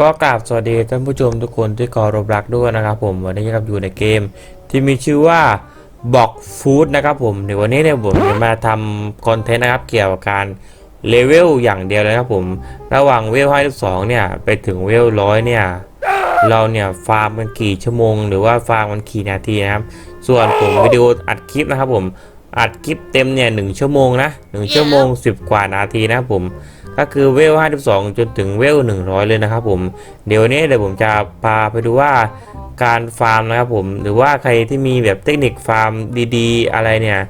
ก็กราบสวัสดีท่านผู้ชมทุกคนที่เคารพรักด้วยนะครับผมวันนี้ครับอยู่ในเกม ที่มีชื่อว่าบอกฟู้ดนะครับผมในวันนี้เนี่ยผมจะมาทำคอนเทนต์นะครับเกี่ยวกับการเลเวลอย่างเดียวเลยนะครับผมระหว่างเวล52เนี่ยไปถึงเวลร้อยเนี่ยเราเนี่ยฟาร์มมันกี่ชั่วโมง หรือว่าฟาร์มมันกี่นาทีนะครับส่วนผมวิดีโออัดคลิปนะครับผม อัดคลิปเต็มเนี่ยหนึ่งชั่วโมงนะหนึ่งชั่วโมง 10 กว่านาทีนะครับผมก็คือเวล 52 จนถึงเวล 100 เลยนะครับผมเดี๋ยวนี้เดี๋ยวผมจะพาไปดูว่าการฟาร์มนะครับผมหรือว่าใครที่มีแบบเทคนิคฟาร์มดีๆ อะไรเนี่ย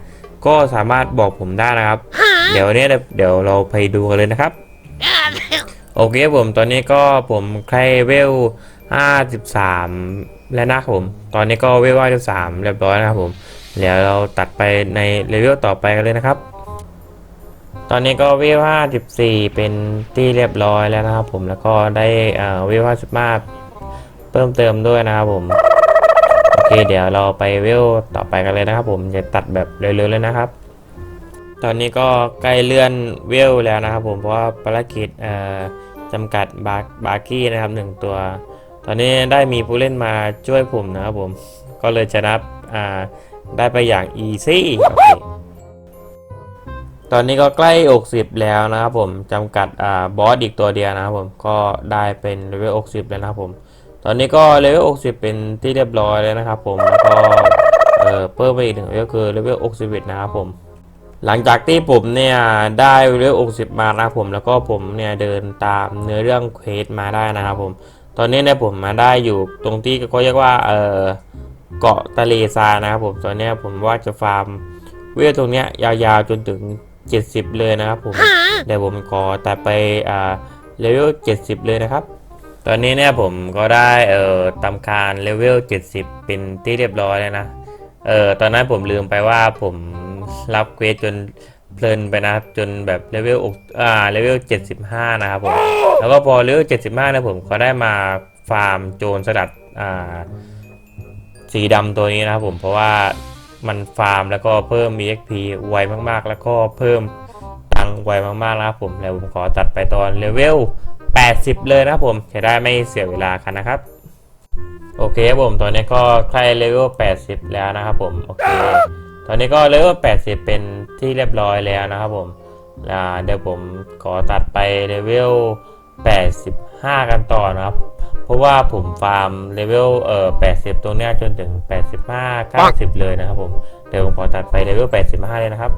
ก็สามารถบอกผมได้นะครับ เดี๋ยวเนี้เดี๋ยวเราไปดูกันเลยนะครับ โอเคผมตอนนี้ก็ผมใครเวล 53 แล้วนะครับผม ตอนนี้ก็เวล 53 เรียบร้อยนะครับผม เดี๋ยวเราตัดไปในเลเวลต่อไปกันเลยนะครับ ตอนนี้ก็เวล54เป็นที่เรียบร้อยแล้วนะครับผมแล้วก็ได้เอ่อเวล55เพิ่มเติมด้วยนะครับผม โอเคเดี๋ยวเราไปเวลต่อไปกันเลยนะครับผมจะตัดแบบเร็วๆเลยนะครับ ตอนนี้ก็ใกล้เลื่อนเวลแล้วนะครับผมเพราะว่าภารกิจจำกัดบาร์บาร์กี้นะครับหนึ่งตัว ตอนนี้ได้มีผู้เล่นมาช่วยผมนะครับผม ก็เลยจะนับอ่าได้ไปอย่างอีซี่โอเคตอนนี้ก็ใกล้ 60 แล้วนะครับผมจำกัดอ่าบอสอีกตัวเดียวนะครับผมก็ได้เป็นเลเวล60 แล้วนะครับผม ตอนนี้ก็เลเวล60 เป็นที่เรียบร้อยแล้วนะครับผมแล้วก็เอ่อเพิ่มไปอีกหนึ่งเลเวลคือเลเวล61นะครับผมหลังจากที่ผมเนี่ยได้เลเวล60 มานะครับผมแล้วก็ผมเนี่ยเดินตามเนื้อเรื่องเควสมาได้นะครับผม ตอนนี้เนี่ยผมมาได้อยู่ตรงที่เขาเรียกว่าเออเกาะทะเลทรายนะครับผมตอนเนี้ยผมว่าจะฟาร์มเวลตรงเนี้ยยาวๆจนถึง 70 เลยนะครับผมเดี๋ยวผมขอตัดไปอ่าเลเวล 70 เลยนะครับ ตอนนี้เนี่ยผมก็ได้เอ่อทำการเลเวล 70 เป็นที่เรียบร้อยแล้วนะเอ่อตอนนั้นผมลืมไปว่าผมรับเควสจน เพลินไปนะครับจนแบบเลเวลอ่าเลเวล75นะครับผมแล้วก็พอเลเวล75นะผมก็ได้มาฟาร์มโจรสลัดอ่าสีดำตัวนี้นะครับผมเพราะว่ามันฟาร์มแล้วก็เพิ่ม EXP ไวมากๆ แล้วก็เพิ่มตังไวมากๆนะครับผมแล้วผมขอตัดไปตอนเลเวล80 เลยนะครับผมจะได้ไม่เสียเวลากันนะครับ โอเคครับผมตอนนี้ก็ใกล้เลเวล80 แล้วนะครับผม โอเค ตอนนี้ก็เลเวล80 เป็นที่เรียบร้อยแล้วนะครับผมเดี๋ยวผมขอตัดไปเลเวล85 กันต่อนะครับ เพราะว่าผมฟาร์มเลเวลเอ่อ80 ตรงเนี้ยจนถึง 85 90 เลยนะครับผม เดี๋ยวผมขอตัดไปเลเวล85 เลยนะครับ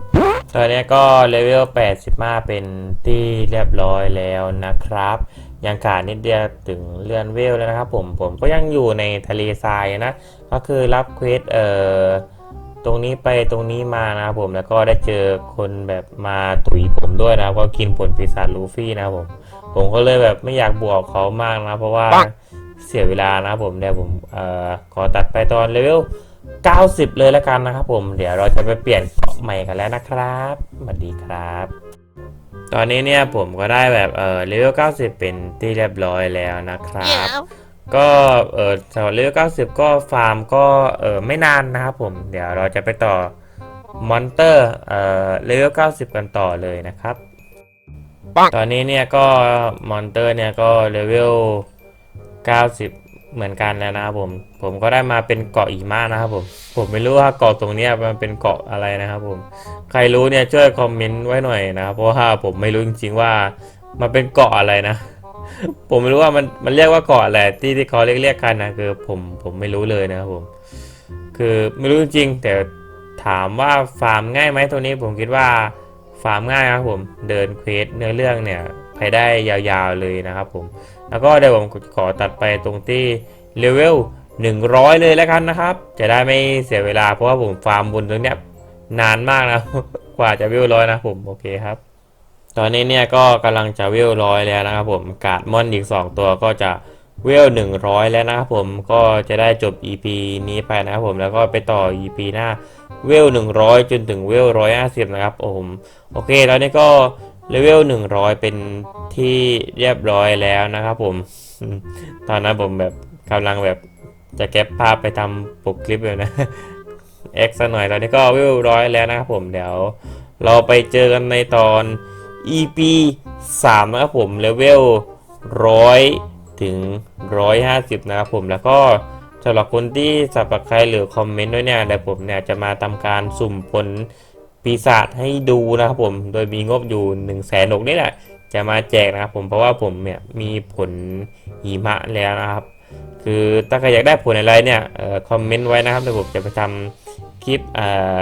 ตอนนี้ก็เลเวล85 เป็นที่เรียบร้อยแล้วนะครับ ยังขาดนิดเดียวถึงเลื่อนเวลแล้วนะครับผม ผมก็ยังอยู่ในทะเลทรายนะ ก็คือรับเควสเอ่อ ตรงนี้ไปตรงนี้มานะครับผมแล้วก็ได้เจอคนแบบมาตุ๋ยผมด้วยนะครับก็กินผลปีศาจลูฟี่นะครับผม ผมก็เลยแบบไม่อยากบวกเขามากนะเพราะว่าเสียเวลานะครับผมเดี๋ยวผมเอ่อขอตัดไปตอนเลเวล90 เลยแล้วกันนะครับผม เดี๋ยวเราจะไปเปลี่ยนเกาะใหม่กันแล้วนะครับสวัสดีครับ ตอนนี้เนี่ยผมก็ได้แบบเออเลเวล90 เป็นที่เรียบร้อยแล้วนะครับ ก็เออสำหรับเลเวล90 ก็ฟาร์มก็เออไม่นานนะครับผม เดี๋ยวเราจะไปต่อมอนเตอร์เออเลเวล90 กันต่อเลยนะครับตอนนี้เนี่ยก็มอนเตอร์เนี่ยก็เลเวล90 เหมือนกันแล้วนะครับผม ผมก็ได้มาเป็นเกาะอีมานะครับผม ผมไม่รู้ว่าเกาะตรงเนี้ยมันเป็นเกาะอะไรนะครับผม ใครรู้เนี่ยช่วยคอมเมนต์ไว้หน่อยนะครับเพราะว่าผมไม่รู้จริงๆว่ามันเป็นเกาะอะไรนะ ผมไม่รู้ว่ามันมันเรียกว่าเกาะอะไรที่ที่เขาเรียกเรียกกันนะคือผมผมไม่รู้เลยนะครับผม คือไม่รู้จริงแต่ถามว่าฟาร์มง่ายไหมตัวนี้ผมคิดว่าฟาร์มง่ายครับผมเดินเควสเนื้อเรื่องเนี่ยไปได้ยาวๆเลยนะครับผม แล้วก็เดี๋ยวผมขอตัดไปตรงที่เลเวล100 เลยแล้วกันนะครับ จะได้ไม่เสียเวลาเพราะว่าผมฟาร์มบนตรงเนี้ยนานมากนะกว่าจะเวลร้อยนะผมโอเคครับ ตอนนี้เนี่ยก็กำลังจะเวลร้อยแล้วนะครับผมกาดมอนอีก 2 ตัวก็จะเวล100แล้วนะครับผมก็จะได้จบ EP นี้ไปนะครับผมแล้วก็ไปต่อ EP หน้าเวล100จนถึงเวล150นะครับผมโอเคตอนนี้ก็เลเวล100เป็นที่เรียบร้อยแล้วนะครับผม ตอนนั้นผมแบบกำลังแบบจะเก็บภาพไปทำปกคลิปเลยนะเอ็กซ์หน่อยตอนนี้ก็เวลร้อยแล้วนะครับผมเดี๋ยวเราไปเจอกันในตอน EP 3นะครับผมเลเวลร้อยถึง 150 นะครับผมแล้วก็สำหรับคนที่สับสไครหรือคอมเมนต์ด้วยเนี่ยเดี๋ยวผมเนี่ยจะมาทำการสุ่มผลปีศาจให้ดูนะครับผม โดยมีงบอยู่1นึ่งแสนกนี่แหละ จะมาแจกนะครับผม เพราะว่าผมเนี่ยมีผลหิมะแล้วนะครับ คือถ้าใครอยากได้ผลอะไรเนี่ยเอ่อคอมเมนต์ไว้นะครับเดี๋ยวผมจะไปทำคลิปเอ่อ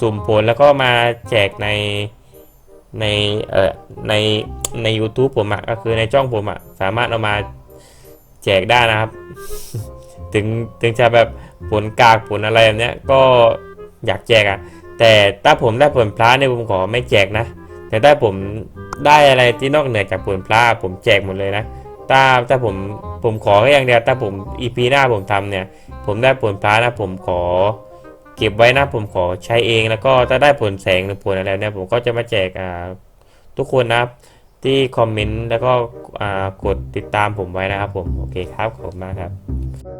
สุ่มผลแล้วก็มาแจกใน ในเอ่อในใน u t u b e ผมอะก็คือในช่องผมอะสามารถเอามาแจกได้นะครับ ถึงถึงจะแบบผลกากผลอะไรแบบเนี้ยก็อยากแจกอะแต่ถ้าผมได้ผลพระเนี่ยผมขอไม่แจกนะ แต่ถ้าผมได้อะไรที่นอกเหนือจากผลพระผมแจกหมดเลยนะถ้าถ้าผมผมขอแค่อย่างเดียวถ้าผมอีพีหน้าผมทำเนี่ย ผมได้ผลพระนะผมขอ เก็บไว้นะผมขอใช้เองแล้วก็ถ้าได้ผลแสงหรือผลอะไรเนี่ยผมก็จะมาแจกอ่าทุกคนนะครับที่คอมเมนต์แล้วก็อ่ากดติดตามผมไว้นะครับผม โอเคครับขอบคุณมากครับ